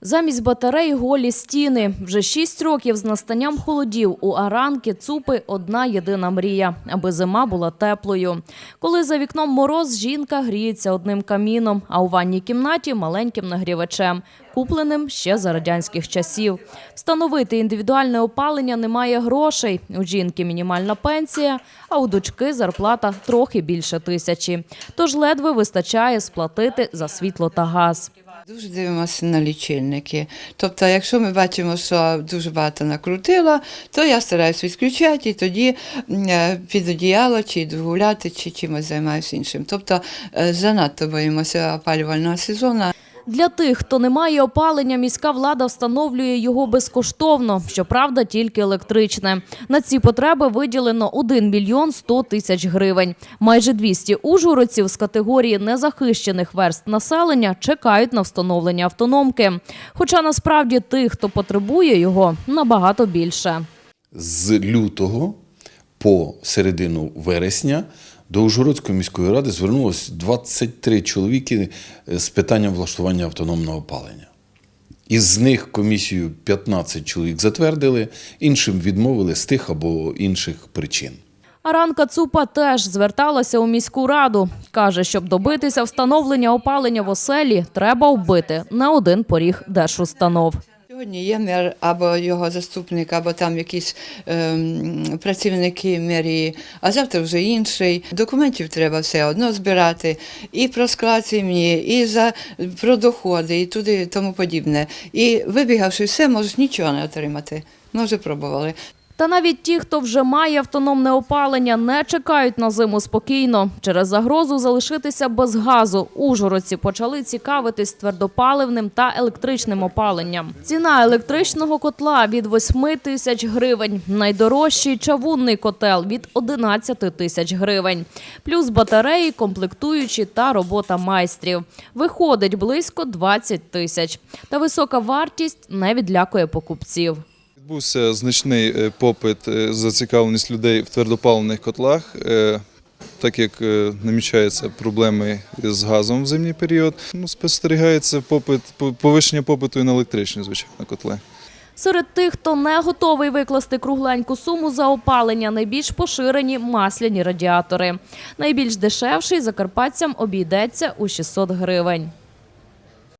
Замість батарей голі стіни. Вже шість років з настанням холодів у Аранки Цупи одна єдина мрія, аби зима була теплою. Коли за вікном мороз, жінка гріється одним каміном, а у ванній кімнаті маленьким нагрівачем, купленим ще за радянських часів. Встановити індивідуальне опалення немає грошей. У жінки мінімальна пенсія, а у дочки зарплата трохи більше тисячі. Тож ледве вистачає сплатити за світло та газ. Дуже дивимося на лічильники. Тобто, якщо ми бачимо, що дуже багато накрутила, то я стараюся відключати і тоді е, під одіяло чи йду гуляти, чи чимось займаюся іншим. Тобто е, занадто боїмося опалювального сезону. Для тих, хто не має опалення, міська влада встановлює його безкоштовно, щоправда, тільки електричне. На ці потреби виділено 1 мільйон 100 тисяч гривень. Майже 200 ужгородців з категорії незахищених верст населення чекають на встановлення автономки. Хоча насправді тих, хто потребує його, набагато більше. з лютого по середину вересня до Ужгородської міської ради звернулось 23 чоловіки е, з питанням влаштування автономного опалення. Із них комісію 15 чоловік затвердили, іншим відмовили з тих або інших причин. Аранка Цупа теж зверталася у міську раду. Каже, щоб добитися встановлення опалення в оселі, треба вбити не один поріг держустанов. Сьогодні є мер або його заступник, або там якісь ем, працівники мерії, а завтра вже інший. Документів треба все одно збирати і про склад сім'ї, і за про доходи, і туди тому подібне. І вибігавши все, можеш нічого не отримати. Ми вже пробували. Та навіть ті, хто вже має автономне опалення, не чекають на зиму спокійно. Через загрозу залишитися без газу. Ужгородці почали цікавитись твердопаливним та електричним опаленням. Ціна електричного котла від 8 тисяч гривень. Найдорожчий чавунний котел від 11 тисяч гривень. Плюс батареї, комплектуючі та робота майстрів. Виходить близько 20 тисяч. Та висока вартість не відлякує покупців. Відбувся значний е, попит, е, зацікавленість людей в твердопаливних котлах, е, так як намічаються проблеми з газом в зимній період. Ну, спостерігається попит, по- повищення попиту і на електричні, звичайно, котли. Серед тих, хто не готовий викласти кругленьку суму за опалення, найбільш поширені масляні радіатори. Найбільш дешевший закарпатцям обійдеться у 600 гривень.